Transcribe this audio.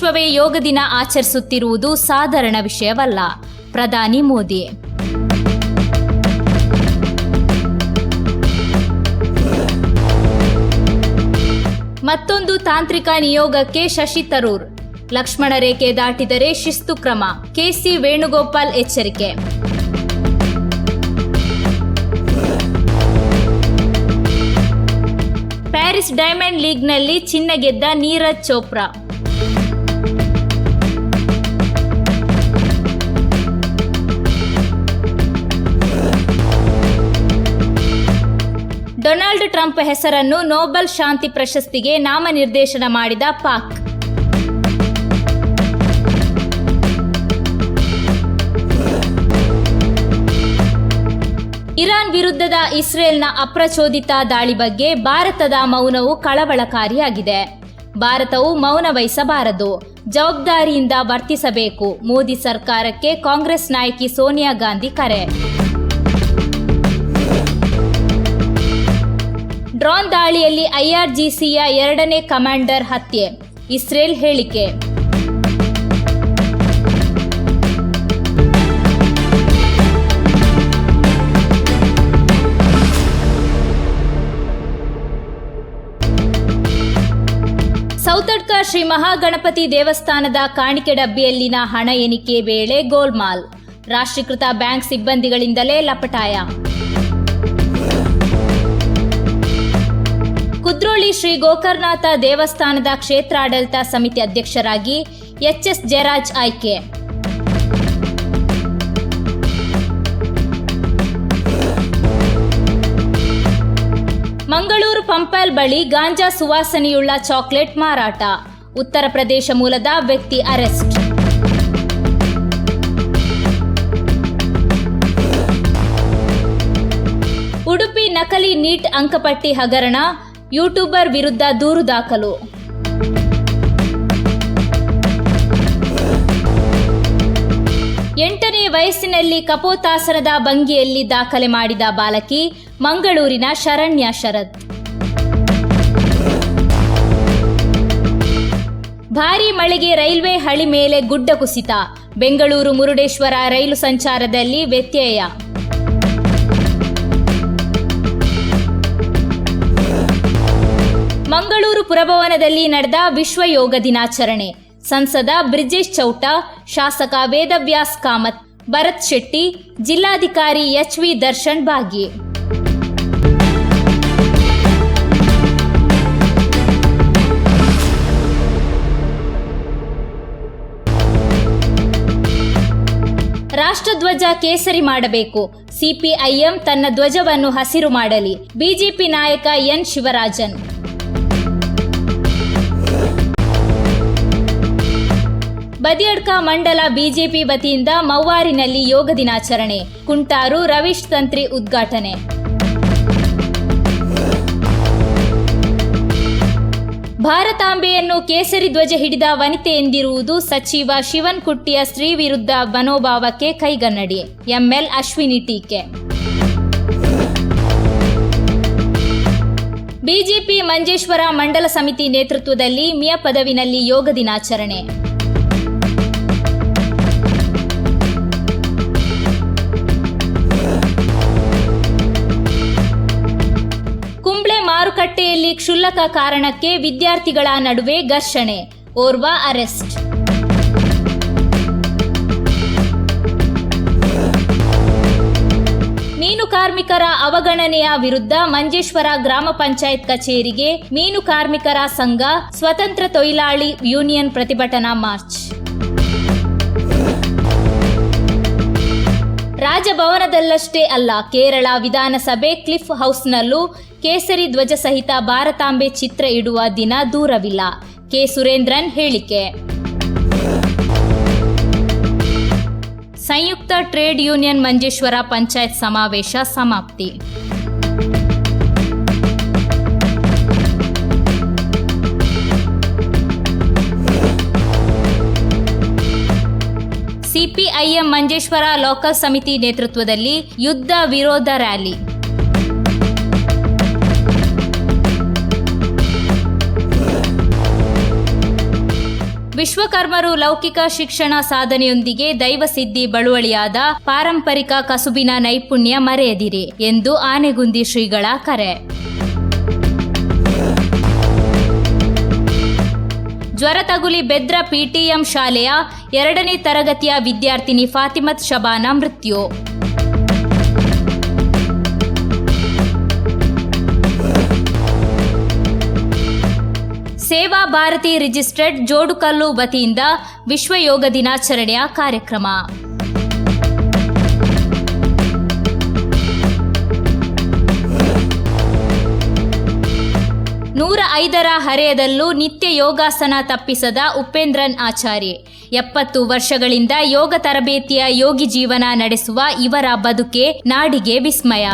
ವಿಶ್ವವೇ ಯೋಗ ದಿನ ಆಚರಿಸುತ್ತಿರುವುದು ಸಾಧಾರಣ ವಿಷಯವಲ್ಲ. ಪ್ರಧಾನಿ ಮೋದಿ. ಮತ್ತೊಂದು ತಾಂತ್ರಿಕ ನಿಯೋಗಕ್ಕೆ ಶಶಿ ತರೂರ್. ಲಕ್ಷ್ಮಣ ರೇಖೆ ದಾಟಿದರೆ ಶಿಸ್ತು ಕ್ರಮ. ಕೆಸಿ ವೇಣುಗೋಪಾಲ್ ಎಚ್ಚರಿಕೆ. ಪ್ಯಾರಿಸ್ ಡೈಮಂಡ್ ಲೀಗ್ನಲ್ಲಿ ಚಿನ್ನ ಗೆದ್ದ ನೀರಜ್ ಚೋಪ್ರಾ. ಡೊನಾಲ್ಡ್ ಟ್ರಂಪ್ ಹೆಸರನ್ನು ನೊಬೆಲ್ ಶಾಂತಿ ಪ್ರಶಸ್ತಿಗೆ ನಾಮನಿರ್ದೇಶನ ಮಾಡಿದ ಪಾಕ್. ಇರಾನ್ ವಿರುದ್ಧದ ಇಸ್ರೇಲ್ನ ಅಪ್ರಚೋದಿತ ದಾಳಿ ಬಗ್ಗೆ ಭಾರತದ ಮೌನವು ಕಳವಳಕಾರಿಯಾಗಿದೆ. ಭಾರತವು ಮೌನ ವಹಿಸಬಾರದು. ಜವಾಬ್ದಾರಿಯಿಂದ ವರ್ತಿಸಬೇಕು. ಮೋದಿ ಸರ್ಕಾರಕ್ಕೆ ಕಾಂಗ್ರೆಸ್ ನಾಯಕಿ ಸೋನಿಯಾ ಗಾಂಧಿ ಕರೆ. ಡ್ರೋನ್ ದಾಳಿಯಲ್ಲಿ ಐಆರ್ಜಿಸಿಯ ಎರಡನೇ ಕಮಾಂಡರ್ ಹತ್ಯೆ. ಇಸ್ರೇಲ್ ಹೇಳಿಕೆ. ಸೌತಡ್ಕ ಶ್ರೀ ಮಹಾಗಣಪತಿ ದೇವಸ್ಥಾನದ ಕಾಣಿಕೆ ಡಬ್ಬಿಯಲ್ಲಿನ ಹಣ ಎಣಿಕೆ ವೇಳೆ ಗೋಲ್ಮಾಲ್. ರಾಷ್ಟ್ರೀಕೃತ ಬ್ಯಾಂಕ್ ಸಿಬ್ಬಂದಿಗಳಿಂದಲೇ ಲಪಟಾಯ. ಕುದ್ರೋಳಿ ಶ್ರೀ ಗೋಕರ್ನಾಥ ದೇವಸ್ಥಾನದ ಕ್ಷೇತ್ರಾಡಳಿತ ಸಮಿತಿ ಅಧ್ಯಕ್ಷರಾಗಿ ಎಚ್ಎಸ್ ಜಯರಾಜ್ ಆಯ್ಕೆ. ಮಂಗಳೂರು ಪಂಪಲ್ ಬಳಿ ಗಾಂಜಾ ಸುವಾಸನೆಯುಳ್ಳ ಚಾಕ್ಲೇಟ್ ಮಾರಾಟ. ಉತ್ತರ ಪ್ರದೇಶ ಮೂಲದ ವ್ಯಕ್ತಿ ಅರೆಸ್ಟ್. ಉಡುಪಿ ನಕಲಿ ನೀಟ್ ಅಂಕಪಟ್ಟಿ ಹಗರಣ. ಯೂಟ್ಯೂಬರ್ ವಿರುದ್ಧ ದೂರು ದಾಖಲು. ಎಂಟನೇ ವಯಸ್ಸಿನಲ್ಲಿ ಕಪೋತಾಸನದ ಭಂಗಿಯಲ್ಲಿ ದಾಖಲೆ ಮಾಡಿದ ಬಾಲಕಿ ಮಂಗಳೂರಿನ ಶರಣ್ಯ ಶರತ್. ಭಾರೀ ಮಳೆಗೆ ರೈಲ್ವೆ ಹಳಿ ಮೇಲೆ ಗುಡ್ಡ ಕುಸಿತ. ಬೆಂಗಳೂರು ಮುರುಡೇಶ್ವರ ರೈಲು ಸಂಚಾರದಲ್ಲಿ ವ್ಯತ್ಯಯ. ಪುರಭವನದಲ್ಲಿ ನಡೆದ ವಿಶ್ವ ಯೋಗ ದಿನಾಚರಣೆ. ಸಂಸದ ಬ್ರಿಜೇಶ್ ಚೌಟ, ಶಾಸಕ ವೇದವ್ಯಾಸ್ ಕಾಮತ್, ಭರತ್ ಶೆಟ್ಟಿ, ಜಿಲ್ಲಾಧಿಕಾರಿ ಎಚ್ ವಿ ದರ್ಶನ್ ಭಾಗಿ. ರಾಷ್ಟ್ರಧ್ವಜ ಕೇಸರಿ ಮಾಡಬೇಕು. ಸಿಪಿಐಎಂ ತನ್ನ ಧ್ವಜವನ್ನು ಹಸಿರು ಮಾಡಲಿ. ಬಿಜೆಪಿ ನಾಯಕ ಎನ್ ಶಿವರಾಜನ್. ಬದಿಯಡ್ಕ ಮಂಡಲ ಬಿಜೆಪಿ ವತಿಯಿಂದ ಮವ್ವಾರಿನಲ್ಲಿ ಯೋಗ ದಿನಾಚರಣೆ. ಕುಂಟಾರು ರವೀಶ್ ತಂತ್ರಿ ಉದ್ಘಾಟನೆ. ಭಾರತಾಂಬೆಯನ್ನು ಕೇಸರಿ ಧ್ವಜ ಹಿಡಿದ ವನಿತೆ ಎಂದಿರುವುದು ಸಚಿವ ಶಿವನ್ ಕುಟ್ಟಿಯ ಸ್ತ್ರೀ ವಿರುದ್ಧ ಮನೋಭಾವಕ್ಕೆ ಕೈಗನ್ನಡಿ. ಎಂಎಲ್ ಅಶ್ವಿನಿ ಟೀಕೆ. ಬಿಜೆಪಿ ಮಂಜೇಶ್ವರ ಮಂಡಲ ಸಮಿತಿ ನೇತೃತ್ವದಲ್ಲಿ ಮಿಯ ಪದವಿನಲ್ಲಿ ಯೋಗ ದಿನಾಚರಣೆ. ಮಾರುಕಟ್ಟೆಯಲ್ಲಿ ಕ್ಷುಲ್ಲಕ ಕಾರಣಕ್ಕೆ ವಿದ್ಯಾರ್ಥಿಗಳ ನಡುವೆ ಘರ್ಷಣೆ, ಓರ್ವ ಅರೆಸ್ಟ್. ಮೀನು ಕಾರ್ಮಿಕರ ಅವಗಣನೆಯ ವಿರುದ್ಧ ಮಂಜೇಶ್ವರ ಗ್ರಾಮ ಪಂಚಾಯತ್ ಕಚೇರಿಗೆ ಮೀನು ಕಾರ್ಮಿಕರ ಸಂಘ ಸ್ವತಂತ್ರ ತೊಯಿಲಾಳಿ ಯೂನಿಯನ್ ಪ್ರತಿಭಟನಾ ಮಾರ್ಚ್. ರಾಜಭವನದಲ್ಲಷ್ಟೇ ಅಲ್ಲ, ಕೇರಳ ವಿಧಾನಸಭೆ ಕ್ಲಿಫ್ ಹೌಸ್ನಲ್ಲೂ ಕೇಸರಿ ಧ್ವಜ ಸಹಿತ ಭಾರತಾಂಬೆ ಚಿತ್ರ ಇಡುವ ದಿನ ದೂರವಿಲ್ಲ. ಕೆ. ಸುರೇಂದ್ರನ್ ಹೇಳಿಕೆ. ಸಂಯುಕ್ತ ಟ್ರೇಡ್ ಯೂನಿಯನ್ ಮಂಜೇಶ್ವರ ಪಂಚಾಯತ್ ಸಮಾವೇಶ ಸಮಾಪ್ತಿ. ಸಿಪಿಐಎಂ ಮಂಜೇಶ್ವರ ಲೋಕಲ್ ಸಮಿತಿ ನೇತೃತ್ವದಲ್ಲಿ ಯುದ್ಧ ವಿರೋಧ ರ್ಯಾಲಿ. ವಿಶ್ವಕರ್ಮರು ಲೌಕಿಕ ಶಿಕ್ಷಣ ಸಾಧನೆಯೊಂದಿಗೆ ದೈವಸಿದ್ಧಿ ಬಳುವಳಿಯಾದ ಪಾರಂಪರಿಕ ಕಸುಬಿನ ನೈಪುಣ್ಯ ಮರೆಯದಿರಿ ಎಂದು ಆನೆಗುಂದಿ ಶ್ರೀಗಳ ಕರೆ. ಜ್ವರ ತಗುಲಿ ಬೆದ್ರ ಪಿಟಿಎಂ ಶಾಲೆಯ ಎರಡನೇ ತರಗತಿಯ ವಿದ್ಯಾರ್ಥಿನಿ ಫಾತಿಮತ್ ಶಬಾನ ಮೃತ್ಯು. ಸೇವಾ ಭಾರತಿ ರಿಜಿಸ್ಟರ್ಡ್ ಜೋಡುಕಲ್ಲು ವತಿಯಿಂದ ವಿಶ್ವ ಯೋಗ ದಿನಾಚರಣೆಯ ಕಾರ್ಯಕ್ರಮ. ನೂರ ಐದರ ಹರೆಯದಲ್ಲೂ ನಿತ್ಯ ಯೋಗಾಸನ ತಪ್ಪಿಸದ ಉಪೇಂದ್ರನ್ ಆಚಾರ್ಯ. ಎಪ್ಪತ್ತು ವರ್ಷಗಳಿಂದ ಯೋಗ ತರಬೇತಿಯ ಯೋಗಿ ಜೀವನ ನಡೆಸುವ ಇವರ ಬದುಕೆ ನಾಡಿಗೆ ವಿಸ್ಮಯ.